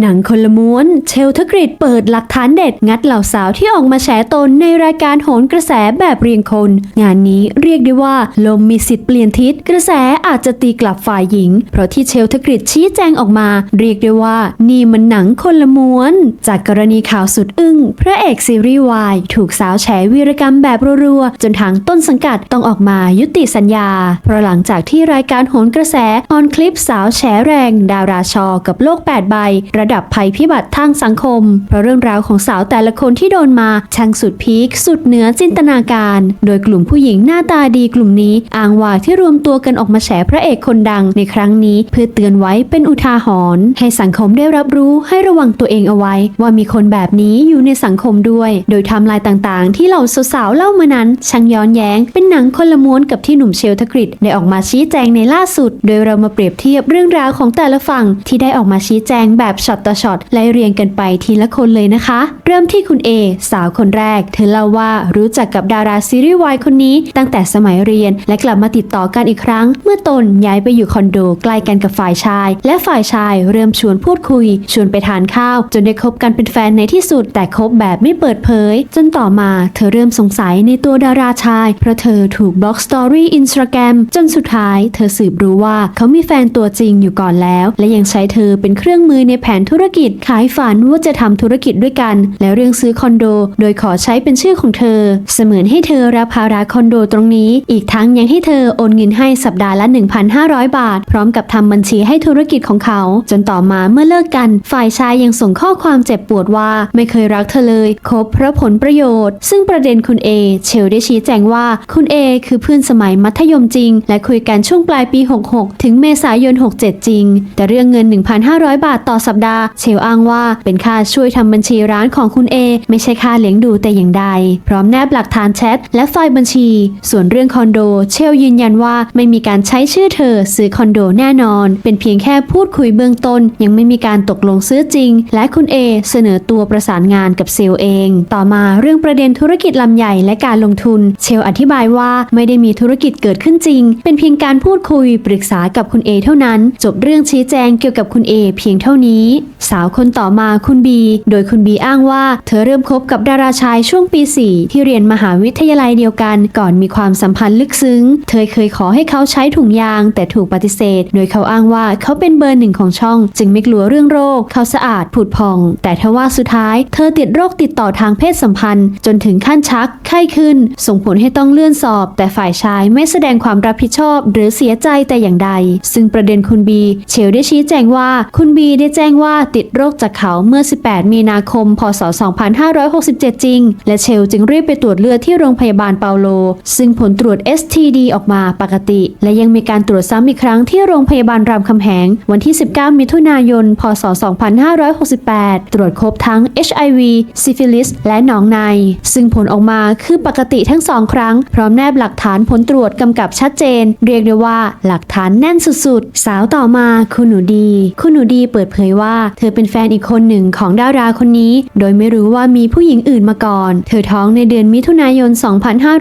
หนังคนละม้วน เชลทกริดเปิดหลักฐานเด็ดงัดเหล่าสาวที่ออกมาแฉตนในรายการโหนกระแสแบบเรียงคน งานนี้เรียกได้ว่าลมมีสิทธิ์เปลี่ยนทิศ กระแสอาจจะตีกลับฝ่ายหญิง เพราะที่เชลทกริดชี้แจงออกมา เรียกได้ว่า นี่มันหนังคนละม้วน จากกรณีข่าวสุดอึ้งพระเอกซีรีส์วายถูกสาวแฉวีรกรรมแบบรัวๆจนทางต้นสังกัดต้องออกมายุติสัญญา เพราะหลังจากที่รายการโหนกระแสออนคลิปสาวแฉแรง ดาราชอกับโลก8ใบระดับภัยพิบัติทางสังคม เพราะเรื่องราวของสาวแต่ละคนที่โดนมาช่างสุดพีคสุดเหนือจินตนาการ โดยกลุ่มผู้หญิงหน้าตาดีกลุ่มนี้อ้างว่าที่รวมตัวกันออกมาแฉพระเอกคนดังในครั้งนี้ เพื่อเตือนไว้เป็นอุทาหรณ์ให้สังคมได้รับรู้ให้ระวังตัวเองเอาไว้ ว่ามีคนแบบนี้อยู่ในสังคมด้วย โดยทำลายต่างๆ ที่เหล่าสาวๆเล่ามานั้นช่างย้อนแย้ง เป็นหนังคนละม้วนกับที่หนุ่มเชลทกริดได้ออกมาชี้แจงในล่าสุด โดยเรามาเปรียบเทียบเรื่องราวของแต่ละฝั่งที่ได้ออกมาชี้แจงแบบช็อตต่อช็อตไล่เรียงกันไปทีละคนเลยนะคะ เริ่มที่คุณเอสาวคนแรก เธอเล่าว่ารู้จักกับดาราซีรีส์วายคนนี้ ตั้งแต่สมัยเรียน และกลับมาติดต่อกันอีกครั้ง เมื่อตนย้ายไปอยู่คอนโดใกล้กันกับฝ่ายชาย และฝ่ายชายเริ่มชวนพูดคุย ชวนไปทานข้าว จนได้คบกันเป็นแฟนในที่สุด แต่คบแบบไม่เปิดเผย จนต่อมาเธอเริ่มสงสัยในตัวดาราชาย เพราะเธอถูกบล็อกสตอรี่อินสตาแกรมจนสุดท้าย เธอสืบรู้ว่าเขามีแฟนตัวจริงอยู่ก่อนแล้ว และยังใช้เธอเป็นเครื่องมือในแผนธุรกิจขายฝันว่าจะทำธุรกิจด้วยกัน และเรื่องซื้อคอนโด โดยขอใช้เป็นชื่อของเธอ เสมือนให้เธอรับภาระคอนโดตรงนี้ อีกทั้งยังให้เธอโอนเงินให้สัปดาห์ละ 1,500 บาท พร้อมกับทำบัญชีให้ธุรกิจของเขา จนต่อมาเมื่อเลิกกัน ฝ่ายชายยังส่งข้อความเจ็บปวดว่าไม่เคยรักเธอเลยคบเพราะผลประโยชน์ ซึ่งประเด็นคุณเอเชลได้ชี้แจงว่าคุณเอคือเพื่อนสมัยมัธยมจริง และคุยกันช่วงปลายปี 66 ถึงเมษายน 67 จริง แต่เรื่องเงิน 1,500 บาทต่อสัปดาห์เชลอ้างว่าเป็นค่าช่วยทำบัญชีร้านของคุณเอไม่ใช่ค่าเลี้ยงดูแต่อย่างใด พร้อมแนบหลักฐานแชทและไฟล์บัญชี ส่วนเรื่องคอนโด เชลยืนยันว่าไม่มีการใช้ชื่อเธอซื้อคอนโดแน่นอน เป็นเพียงแค่พูดคุยเบื้องต้น ยังไม่มีการตกลงซื้อจริง และคุณเอเสนอตัวประสานงานกับเซลเอง ต่อมาเรื่องประเด็นธุรกิจลำใหญ่และการลงทุน เชลอธิบายว่าไม่ได้มีธุรกิจเกิดขึ้นจริง เป็นเพียงการพูดคุยปรึกษากับคุณเอเท่านั้น จบเรื่องชี้แจงเกี่ยวกับคุณเอเพียงเท่านี้สาวคนต่อมาคุณบี โดยคุณบีอ้างว่า เธอเริ่มคบกับดาราชายช่วงปี 4 ที่เรียนมหาวิทยาลัยเดียวกัน ก่อนมีความสัมพันธ์ลึกซึ้ง เธอเคยขอให้เขาใช้ถุงยาง แต่ถูกปฏิเสธ โดยเขาอ้างว่าเขาเป็นเบอร์หนึ่งของช่อง จึงไม่กลัวเรื่องโรค เขาสะอาดผุดพอง แต่ทว่าสุดท้าย เธอติดโรคติดต่อทางเพศสัมพันธ์ จนถึงขั้นชักไข้ขึ้น ส่งผลให้ต้องเลื่อนสอบ แต่ฝ่ายชายไม่แสดงความรับผิดชอบ หรือเสียใจแต่อย่างใด ซึ่งประเด็นคุณบี เชลได้ชี้แจงว่าคุณบีได้แจ้งว่าติดโรคจากเขาเมื่อ 18 มีนาคม พศ 2567 จริง และเชลจึงรีบไปตรวจเลือดที่โรงพยาบาลเปาโล ซึ่งผลตรวจ STD ออกมาปกติ และยังมีการตรวจซ้ำอีกครั้งที่โรงพยาบาลรามคำแหง วันที่ 19 มิถุนายน พศ 2568 ตรวจครบทั้ง HIV ซิฟิลิส และหนองใน ซึ่งผลออกมาคือปกติทั้งสองครั้ง พร้อมแนบหลักฐานผลตรวจกำกับชัดเจน เรียกได้ว่าหลักฐานแน่นสุดๆ สาวต่อมาคุณหนูดี คุณหนูดีเปิดเผยว่าเธอเป็นแฟนอีกคนหนึ่งของดาราคนนี้ โดยไม่รู้ว่ามีผู้หญิงอื่นมาก่อน เธอท้องในเดือนมิถุนายน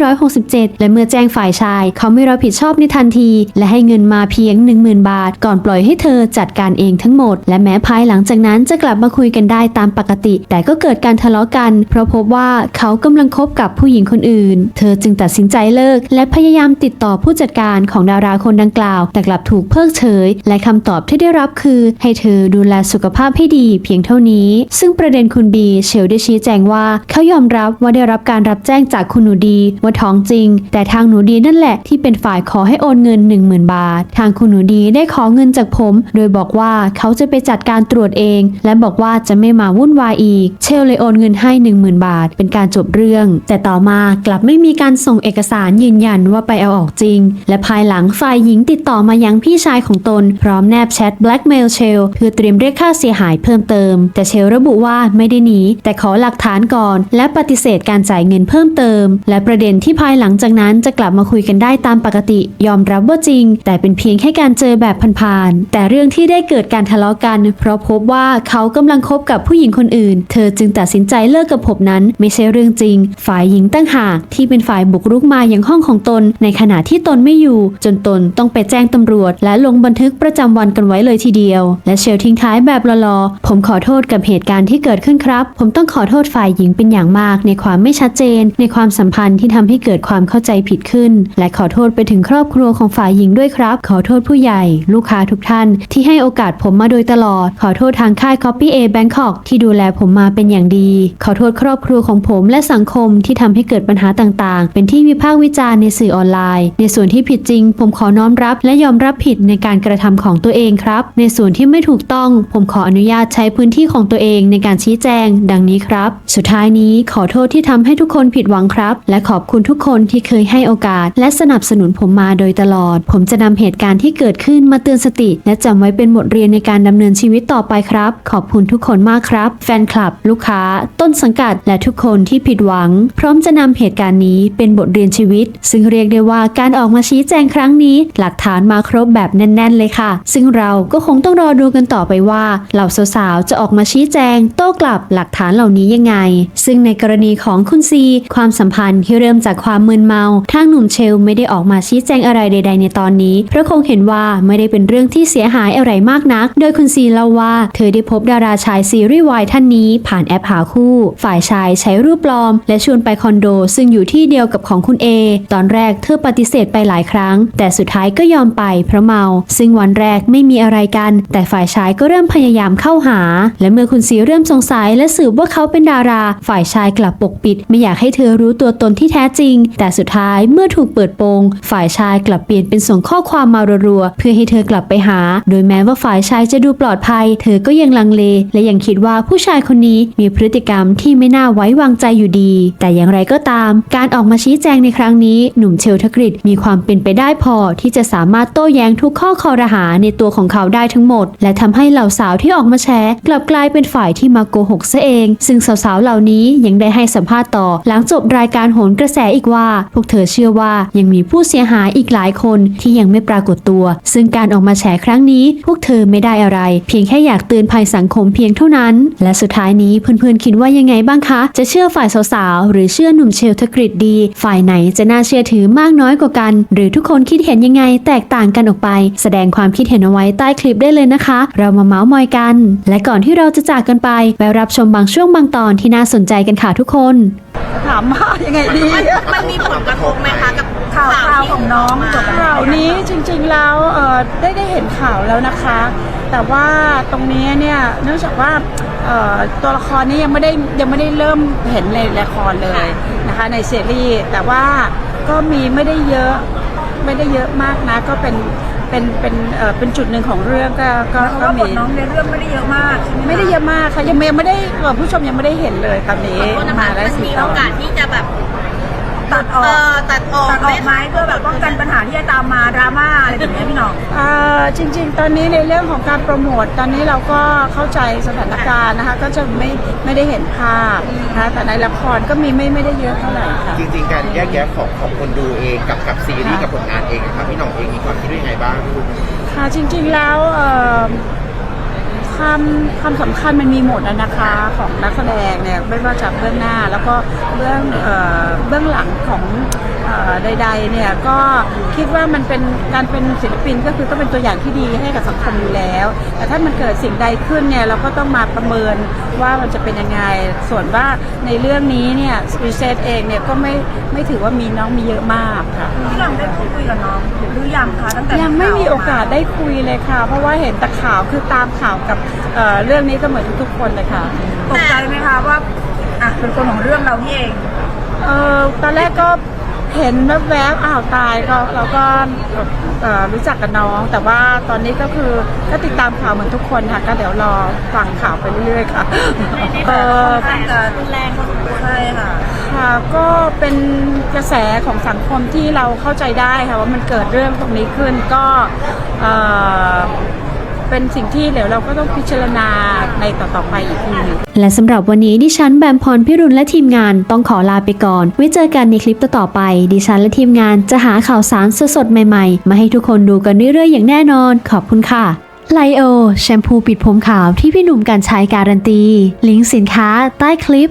2567 และเมื่อแจ้งฝ่ายชาย เขาไม่รับผิดชอบในทันที และให้เงินมาเพียง 10,000 บาท ก่อนปล่อยให้เธอจัดการเองทั้งหมด และแม้ภายหลังจากนั้นจะกลับมาคุยกันได้ตามปกติ แต่ก็เกิดการทะเลาะกัน เพราะพบว่าเขากำลังคบกับผู้หญิงคนอื่น เธอจึงตัดสินใจเลิก และพยายามติดต่อผู้จัดการของดาราคนดังกล่าว แต่กลับถูกเพิกเฉย และคำตอบที่ได้รับคือ ให้เธอดูแลสุขภาพให้ดีเพียงเท่านี้ ซึ่งประเด็นคุณบีเชลได้ชี้แจงว่าเขายอมรับว่าได้รับการรับแจ้งจากคุณหนูดีว่าท้องจริง แต่ทางหนูดีนั่นแหละที่เป็นฝ่ายขอให้โอนเงิน 10,000 บาท ทางคุณหนูดีได้ขอเงินจากผม โดยบอกว่าเขาจะไปจัดการตรวจเอง และบอกว่าจะไม่มาวุ่นวายอีก เชลเลยโอนเงินให้ 10,000 บาท เป็นการจบเรื่อง แต่ต่อมากลับไม่มีการส่งเอกสารยืนยันว่าไปเอาออกจริง และภายหลังฝ่ายหญิงติดต่อมายังพี่ชายของตน พร้อมแนบแชท blackmail เชลเพื่อเตรียมเรียกค่าเสียหายเพิ่มเติม แต่เชลระบุว่าไม่ได้หนีแต่ขอหลักฐานก่อน และปฏิเสธการจ่ายเงินเพิ่มเติม และประเด็นที่ภายหลังจากนั้นจะกลับมาคุยกันได้ตามปกติ ยอมรับว่าจริง แต่เป็นเพียงแค่การเจอแบบผ่านๆแต่เรื่องที่ได้เกิดการทะเลาะกัน เพราะพบว่าเขากำลังคบกับผู้หญิงคนอื่น เธอจึงตัดสินใจเลิกกับผมนั้น ไม่ใช่เรื่องจริง ฝ่ายหญิงตั้งหากที่เป็นฝ่ายบุกรุกมาอย่างห้องของตน ในขณะที่ตนไม่อยู่ จนตนต้องไปแจ้งตำรวจ และลงบันทึกประจำวันกันไว้เลยทีเดียว และเชลทิ้งท้ายแบบแบบหล่อๆ ผมขอโทษกับเหตุการณ์ที่เกิดขึ้นครับ ผมต้องขอโทษฝ่ายหญิงเป็นอย่างมาก ในความไม่ชัดเจน ในความสัมพันธ์ที่ทำให้เกิดความเข้าใจผิดขึ้น และขอโทษไปถึงครอบครัวของฝ่ายหญิงด้วยครับ ขอโทษผู้ใหญ่ ลูกค้าทุกท่าน ที่ให้โอกาสผมมาโดยตลอด ขอโทษทางค่าย Copy A Bangkok ที่ดูแลผมมาเป็นอย่างดี ขอโทษครอบครัวของผมและสังคมที่ทำให้เกิดปัญหาต่างๆ เป็นที่วิพากษ์วิจารณ์ในสื่อออนไลน์ ในส่วนที่ผิดจริง ผมขอน้อมรับ และยอมรับผิดในการกระทำของตัวเองครับ ในส่วนที่ไม่ถูกต้องผมขออนุญาตใช้พื้นที่ของตัวเองในการชี้แจง ดังนี้ครับ สุดท้ายนี้ขอโทษที่ทำให้ทุกคนผิดหวังครับ และขอบคุณทุกคนที่เคยให้โอกาส และสนับสนุนผมมาโดยตลอด ผมจะนำเหตุการณ์ที่เกิดขึ้นมาเตือนสติ และจำไว้เป็นบทเรียนในการดำเนินชีวิตต่อไปครับ ขอบคุณทุกคนมากครับ แฟนคลับ ลูกค้า ต้นสังกัด และทุกคนที่ผิดหวัง พร้อมจะนำเหตุการณ์นี้เป็นบทเรียนชีวิต ซึ่งเรียกได้ว่าการออกมาชี้แจงครั้งนี้ หลักฐานมาครบแบบแน่น ๆ เลยค่ะ ซึ่งเราก็คงต้องรอดูกันต่อไปว่าเหล่าสาวๆจะออกมาชี้แจง โต้กลับหลักฐานเหล่านี้ยังไง ซึ่งในกรณีของคุณซี ความสัมพันธ์ที่เริ่มจากความมึนเมา ทางหนุ่มเชลไม่ได้ออกมาชี้แจงอะไรใด ๆ ในตอนนี้ เพราะคงเห็นว่าไม่ได้เป็นเรื่องที่เสียหายอะไรมากนัก โดยคุณซีเล่าว่า เธอได้พบดาราชายซีรีส์วายท่านนี้ ผ่านแอปหาคู่ ฝ่ายชายใช้รูปปลอม และชวนไปคอนโด ซึ่งอยู่ที่เดียวกับของคุณเอตอนแรกเธอปฏิเสธไปหลายครั้ง แต่สุดท้ายก็ยอมไปเพราะเมา ซึ่งวันแรกไม่มีอะไรกัน แต่ฝ่ายชายก็เริ่มพยายายามเข้าหา และเมื่อคุณซีเริ่มสงสัยและสืบว่าเขาเป็นดารา ฝ่ายชายกลับปกปิด ไม่อยากให้เธอรู้ตัวตนที่แท้จริง แต่สุดท้ายเมื่อถูกเปิดโปง ฝ่ายชายกลับเปลี่ยนเป็นส่งข้อความมารัวๆเพื่อให้เธอกลับไปหา โดยแม้ว่าฝ่ายชายจะดูปลอดภัย เธอก็ยังลังเล และยังคิดว่าผู้ชายคนนี้มีพฤติกรรมที่ไม่น่าไว้วางใจอยู่ดี แต่อย่างไรก็ตาม การออกมาชี้แจงในครั้งนี้ หนุ่มเชลทกฤษมีความเป็นไปได้พอที่จะสามารถโต้แย้งทุกข้อคอรหาในตัวของเขาได้ทั้งหมด และทำให้เหล่าสาวที่ออกมาแชร์กลับกลายเป็นฝ่ายที่มาโกหกซะเอง ซึ่งสาวๆเหล่านี้ยังได้ให้สัมภาษณ์ต่อ หลังจบรายการโหนกระแสอีกว่า พวกเธอเชื่อว่ายังมีผู้เสียหายอีกหลายคนที่ยังไม่ปรากฏตัว ซึ่งการออกมาแฉครั้งนี้ พวกเธอไม่ได้อะไร เพียงแค่อยากเตือนภัยสังคมเพียงเท่านั้น และสุดท้ายนี้เพื่อนๆคิดว่ายังไงบ้างคะ จะเชื่อฝ่ายสาวๆหรือเชื่อหนุ่มเชลทกฤษดี ฝ่ายไหนจะน่าเชื่อถือมากน้อยกว่ากัน หรือทุกคนคิดเห็นยังไงแตกต่างกันออกไป แสดงความคิดเห็นเอาไว้ใต้คลิปได้เลยนะคะ เรามาเมาส์มอยกัน และก่อนที่เราจะจากกันไป ไปรับชมบางช่วงบางตอนที่น่าสนใจกันค่ะทุกคนถามว่ายังไงดีมันมันมีผลกระทบไหมคะกับข่าวข่าวของน้องที่กมาข่าวนี้จริงๆแล้วเอ่อได้ได้เห็นข่าวแล้วนะคะ แต่ว่าตรงนี้เนี่ยเนื่องจากว่าเอ่อตัวละครนี้ยังไม่ได้ยังไม่ได้เริ่มเห็นในละครเลยนะคะในซีรีส์แต่ว่าก็มีไม่ได้เยอะไม่ได้เยอะมากนะก็เป็น เป็นเป็นเอ่อเป็นจุดหนึ่งของเรื่องก็ก็เพราะก็ว่าบมีทน้องในเรื่องไม่ได้เยอะมากใช่หไม่ได้เยอะมากค่ะยังยังไม่ได้เอ่อผู้ชมยังไม่ได้เห็นเลยตอนนี้ขอโทษนะคะมาได้มันสี่มีตโออนกาสที่จะแบบ ตัดอเออกอตัดออกตัดออกไหมเพื่อแบบป้องกันปัญหาที่จะตามมาดราม่าอะไรแบบเนี้ยพี่หน้อง อ่าจริงๆ ตอนนี้ในเรื่องของการโปรโมทตอนนี้เราก็เข้าใจสถานการณ์นะคะ ก็จะไม่ไม่ได้เห็นภาพนะคะแต่ในละครก็มีไม่ไม่ได้เยอะเท่าไหร่ค่ะ จริงๆ การแยกแยะของของคนดูเองกับกับซีรีส์กับผลงานเองนะครับพี่หน่องเองมีความคิดว่ายังไงบ้าง ค่ะจริงๆแล้วเอ่อ ความความสำคัญมันมีหมดอะนะคะของนักแสดงเนี่ยไม่ว่าจากเบื้องหน้าแล้วก็เบื้องเอ่อเบื้องหลังของเอ่อใดๆเนี่ยก็คิดว่ามันเป็นการเป็นศิลปินก็คือต้องเป็นตัวอย่างที่ดีให้กับสังคมอยู่แล้ว แต่ถ้ามันเกิดสิ่งใดขึ้นเนี่ยเราก็ต้องมาประเมินว่ามันจะเป็นยังไง ส่วนว่าในเรื่องนี้เนี่ยรีเซตเองเนี่ยก็ไม่ไม่ถือว่ามีน้องมีเยอะมากค่ะพี่หน้องได้พูดคุยกับน้องหรือยังคะตั้งแต่ยังไม่มีโอกาสได้คุยเลยค่ะ เพราะว่าเห็นแต่ข่าวคือตามข่าวกับเอ่อเรื่องนี้ก็เหมือนทุกๆคนเลยค่ะ ตกใจไหมคะว่าอะเป็นคนของเรื่องเรานี่เองเออตอนแรกก็เห็นแวบๆอ้าวตายก็เราก็เอ่อรู้จักกับน้อง แต่ว่าตอนนี้ก็คือก็ติดตามข่าวเหมือนทุกคนค่ะก็เดี๋ยวรอฟังข่าวไปเรื่อยๆค่ะเออค่อนข้างจะรุนแรงพอสมควรใช่ค่ะค่ะก็เป็นกระแสของสังคมที่เราเข้าใจได้ค่ะว่ามันเกิดเรื่องตรงนี้ขึ้นก็เอ่อ เป็นสิ่งที่เดี๋ยวเราก็ต้องพิจารณาในต่อๆไปอีกทีนึงและสำหรับวันนี้ดิฉันแบมพรพิรุณและทีมงานต้องขอลาไปก่อน ไว้เจอกันในคลิปต่อๆไป ดิฉันและทีมงานจะหาข่าวสารสดๆใหม่ๆ มาให้ทุกคนดูกันเรื่อยๆอย่างแน่นอน ขอบคุณค่ะไลโอแชมพูปิดผมขาวที่พี่หนุ่มกันใช้การันตี ลิงก์สินค้าใต้คลิป